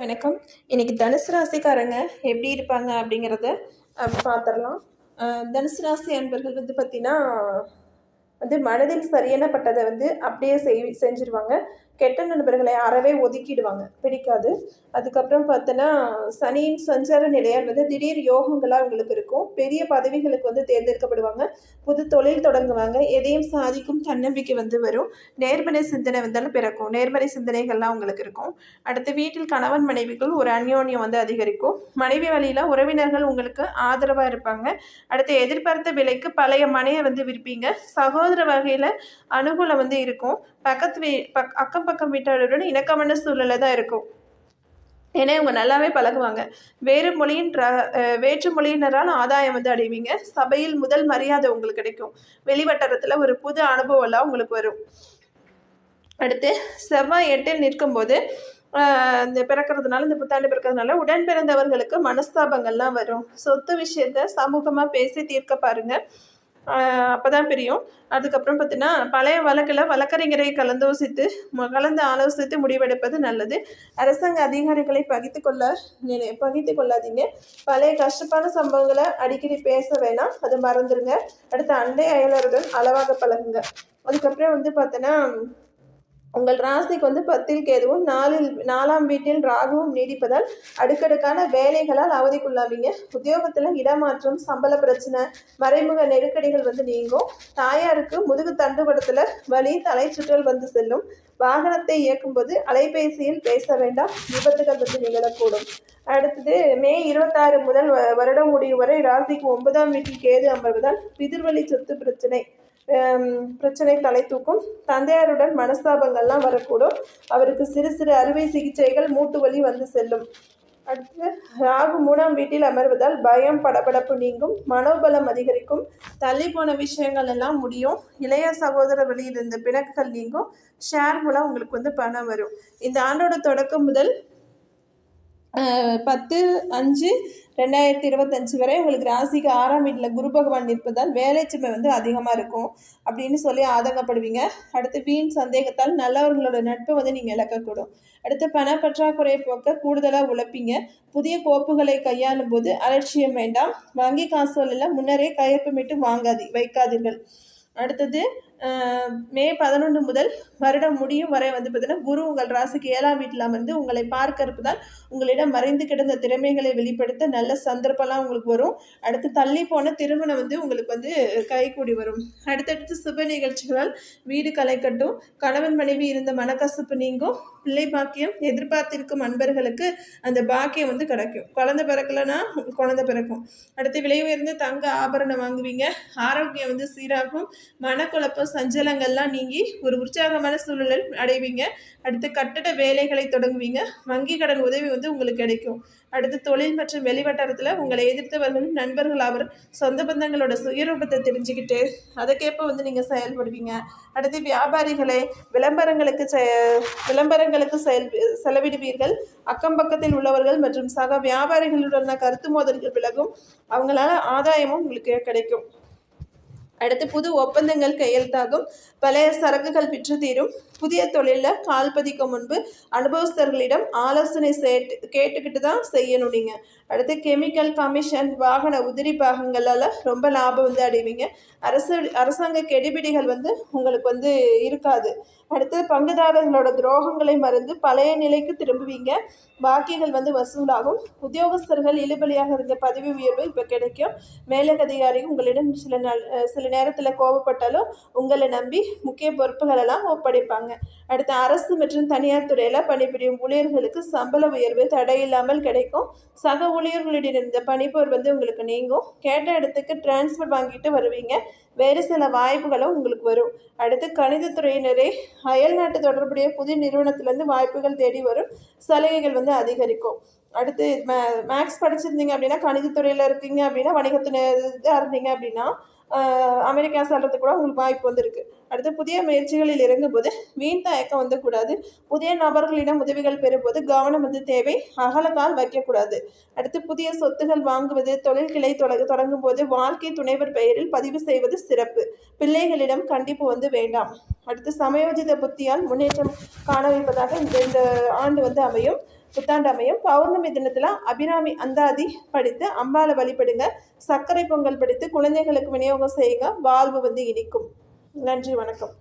வணக்கம். இன்னைக்கு தனுசு ராசிக்காரங்க எப்படி இருப்பாங்க அப்படிங்கிறத பார்த்துடலாம் தனுசு ராசி அன்பர்கள் வந்து பார்த்தீங்கன்னா வந்து மனதில் சரியானப்பட்டதை வந்து அப்படியே செய் செஞ்சிருவாங்க. கெட்ட நண்பர்களை அறவே ஒதுக்கிடுவாங்க. பிடிக்காது. அதுக்கப்புறம் பார்த்தோன்னா சனியின் சஞ்சார நிலையால் வந்து திடீர் யோகங்களாக அவங்களுக்கு இருக்கும். பெரிய பதவிகளுக்கு வந்து தேர்ந்தெடுக்கப்படுவாங்க. புது தொழில் தொடங்குவாங்க. எதையும் சாதிக்கும் தன்னம்பிக்கை வந்து வரும். நேர்மறை சிந்தனை வந்தாலும் பிறக்கும். நேர்மறை சிந்தனைகள்லாம் அவங்களுக்கு இருக்கும். அடுத்து வீட்டில் கணவன் மனைவிக்குள் ஒரு அந்யோன்யம் வந்து அதிகரிக்கும். மனைவி வழியில் உறவினர்கள் உங்களுக்கு ஆதரவாக இருப்பாங்க. அடுத்து எதிர்பார்த்த விலைக்கு பழைய மனையை வந்து விற்பீங்க. சகோதர வகையில் அனுகூலம் வந்து இருக்கும். பக்கத்து வீ பக் அக்கம் பக்கம் வீட்டாளருடன் இணக்கமான சூழலில் தான் இருக்கும். ஏன்னா இவங்க நல்லாவே பழகுவாங்க. வேறு மொழியின் வேற்று மொழியினரால் ஆதாயம் வந்து அடைவீங்க. சபையில் முதல் மரியாதை உங்களுக்கு கிடைக்கும். வெளிவட்டாரத்தில் ஒரு புது அனுபவம்லாம் உங்களுக்கு வரும். அடுத்து செவ்வாய் எட்டில் நிற்கும்போது இந்த பிறக்கிறதுனால இந்த புத்தாண்டு பிறக்கிறதுனால உடன் பிறந்தவர்களுக்கு மனஸ்தாபங்கள்லாம் வரும். சொத்து விஷயத்த சமூகமாக பேசி தீர்க்க பாருங்கள் அப்போ தான் பிரியும். அதுக்கப்புறம் பார்த்தீங்கன்னா பழைய வழக்கில் வழக்கறிஞரை கலந்தோசித்து ம- கலந்து ஆலோசித்து முடிவெடுப்பது நல்லது. அரசாங்க அதிகாரிகளை பகித்து கொள்ள நினை பகித்து கொள்ளாதீங்க. பழைய கஷ்டப்பான சம்பவங்களை அடிக்கடி பேச வேணாம். அதை மறந்துடுங்க அடுத்து அண்டை அயலருடன் அளவாக பழகுங்க. அதுக்கப்புறம் வந்து பார்த்தோன்னா உங்கள் ராசிக்கு வந்து பத்தில் கேதுவும் நாலில் நாலாம் வீட்டில் ராகுவும் நீடிப்பதால் அடுக்கடுக்கான வேலைகளால் அவதிக்குள்ளாவீங்க. உத்தியோகத்தில் இடமாற்றம் சம்பள பிரச்சனை மறைமுக நெருக்கடிகள் வந்து நீங்கும். தாயாருக்கு முதுகு தண்டுபடத்தில் வலி தலை சுற்றல் வந்து செல்லும். வாகனத்தை இயக்கும்போது அலைபேசியில் பேச வேண்டாம். விபத்துகள் வந்து நிகழக்கூடும். அடுத்தது மே இருபத்தாறு முதல் வ- வருடம் முடியும் வரை ராசிக்கு ஒன்பதாம் வீட்டில் கேது அமர்வதால் பிதிர்வழி சொத்து பிரச்சனை. பிரச்சனை தலை தூக்கும் தந்தையாருடன் மனஸ்தாபங்கள்லாம் வரக்கூடும். அவருக்கு சிறு சிறு அறுவை சிகிச்சைகள் மூட்டு வலி வந்து செல்லும். அடுத்து ராகு மூணாம் வீட்டில் அமர்வதால் பயம் படபடப்பு நீங்கும். மனோபலம் அதிகரிக்கும். தள்ளி போன விஷயங்கள் எல்லாம் முடியும். இளைய சகோதர வழியில் இருந்த பிணக்குகள் நீங்கும். ஷேர் மூலம் உங்களுக்கு வந்து பணம் வரும். இந்த ஆண்டோட தொடக்கம் முதல் பத்து அஞ்சு ரெண்டாயிரத்தி இருபத்தஞ்சு வரை உங்களுக்கு ராசிக்கு ஆறாம் வீட்டில் குரு பகவான் நிற்பதால் வேலைச்சுமை வந்து அதிகமாக இருக்கும் அப்படின்னு சொல்லி ஆதங்கப்படுவீங்க. அடுத்து வீண் சந்தேகத்தால் நல்லவர்களோட நட்பை வந்து நீங்கள் இழக்கக்கூடும். அடுத்து பண பற்றாக்குறையை போக்க கூடுதலாக உழைப்பீங்க. புதிய கோப்புகளை கையாளும் போது அலட்சியம் வேண்டாம். வங்கி காசுகளில் முன்னரே கையொப்பமிட்டு வாங்காதி வைக்காதீர்கள். அடுத்தது மே பதினொன்று முதல் வருடம் முடியும் வரை வந்து பார்த்தீங்கன்னா குரு உங்கள் ராசிக்கு ஏழாம் வீட்டில் அமர்ந்து உங்களை பார்க்க இருப்பதால் உங்களிடம் மறைந்து கிடந்த திறமைகளை வெளிப்படுத்த நல்ல சந்தர்ப்பம்லாம் உங்களுக்கு வரும். அடுத்து தள்ளி போன திருமணம் வந்து உங்களுக்கு வந்து கைகூடி வரும். அடுத்தடுத்து சுப நிகழ்ச்சிகளால் வீடு களை கட்டும் கணவன் மனைவி இருந்த மனக்கசப்பு நீங்கும். பிள்ளை பாக்கியம் எதிர்பார்த்திருக்கும் அன்பர்களுக்கு அந்த பாக்கியம் வந்து கிடைக்கும். குழந்த பிறக்கலைன்னா குழந்த பிறக்கும். அடுத்து விலை உயர்ந்த தங்க ஆபரணம் வாங்குவீங்க. ஆரோக்கியம் வந்து சீராகும். மனக்குழப்பம் சஞ்சலங்கள்லாம் நீங்கி ஒரு உற்சாகமான சூழலில் அடைவீங்க. அடுத்து கட்டட வேலைகளை தொடங்குவீங்க. வங்கி கடன் உதவி வந்து உங்களுக்கு கிடைக்கும். அடுத்து தொழில் மற்றும் வெளிவட்டாரத்தில் உங்களை எதிர்த்தவர்கள் நண்பர்கள் அவர் சொந்த பந்தங்களோட சுயரூபத்தை தெரிஞ்சுக்கிட்டு அதுக்கேற்ப வந்து நீங்கள் செயல்படுவீங்க. அடுத்து வியாபாரிகளை விளம்பரங்களுக்கு செ- விளம்பரங்களுக்கு செயல் செலவிடுவீர்கள். அக்கம் பக்கத்தில் உள்ளவர்கள் மற்றும் சக வியாபாரிகளுடனான கருத்து மோதல்கள் விலகும். அவங்களால ஆதாயமும் உங்களுக்கு கிடைக்கும். அடுத்து புது ஒப்பந்தங்கள் கையெழுத்தாகும். பழைய சரக்குகள் விற்று தீரும் புதிய தொழிலில் கால் பதிக்கும் முன்பு அனுபவஸ்தர்களிடம் ஆலோசனை சேட்டு கேட்டுக்கிட்டு தான் செய்யணும் நீங்கள் அடுத்து கெமிக்கல் கமிஷன் வாகன உதிரி பாகங்களால் ரொம்ப லாபம் வந்து அடைவீங்க. அரசு அரசாங்க கெடிபிடிகள் வந்து உங்களுக்கு வந்து இருக்காது. அடுத்து பங்குதாரர்களோட துரோகங்களை மறந்து பழைய நிலைக்கு திரும்புவீங்க. பாக்கிகள் வந்து வசூலாகும். உத்தியோகஸ்தர்கள் இழுபலியாக இருந்த பதவி உயர்வு இப்போ கிடைக்கும். மேலதிகாரி உங்களிடம் சில நாள் சில சில நேரத்தில் கோபப்பட்டாலும் உங்களை நம்பி முக்கிய பொறுப்புகளெல்லாம் ஒப்படைப்பாங்க. அடுத்து அரசு மற்றும் தனியார் துறையில் பணிபுரியும் ஊழியர்களுக்கு சம்பள உயர்வு தடையில்லாமல் கிடைக்கும். சக ஊழியர்களிடம் இருந்த பணிப்போர் வந்து உங்களுக்கு நீங்கும். கேட்ட இடத்துக்கு டிரான்ஸ்ஃபர் வாங்கிட்டு வருவீங்க. வேறு சில வாய்ப்புகளும் உங்களுக்கு வரும். அடுத்து கணிதத்துறையினரே அயல் நாட்டு தொடர்புடைய புதிய நிறுவனத்திலேருந்து வாய்ப்புகள் தேடி வரும். சலுகைகள் வந்து அதிகரிக்கும். அடுத்து மே மேக்ஸ் படிச்சிருந்தீங்க அப்படின்னா கணிதத்துறையில் இருக்கீங்க அப்படின்னா வணிகத்தினர் இதாக இருந்தீங்க அப்படின்னா அமெரிக்கா செல்றதுக்கு கூட உங்களுக்கு வாய்ப்பு வந்திருக்கு. அடுத்து புதிய முயற்சிகளில் இறங்கும்போது வீண் தயக்கம் வந்துக்கூடாது புதிய நபர்களிடம் உதவிகள் பெறும்போது கவனம் வந்து தேவை. அகலக்கால் வைக்கக்கூடாது. அடுத்து புதிய சொத்துகள் வாங்குவது தொழில் கிளை தொடங்க தொடங்கும் போது வாழ்க்கை துணைவர் பெயரில் பதிவு செய்வது சிறப்பு. பிள்ளைகளிடம் கண்டிப்பு வந்து வேண்டாம். அடுத்து சமயோஜித புத்தியால் முன்னேற்றம் காண வைப்பதாக இந்த இந்த ஆண்டு வந்து அமையும். புத்தாண்டமையும் பௌர்ணமி தினத்தில் அபிராமி அந்தாதி படித்து அம்பாளை வழிபடுங்க. சர்க்கரை பொங்கல் படித்து குழந்தைகளுக்கு விநியோகம் செய்யுங்க. வாழ்வு வந்து இனிக்கும். நன்றி வணக்கம்.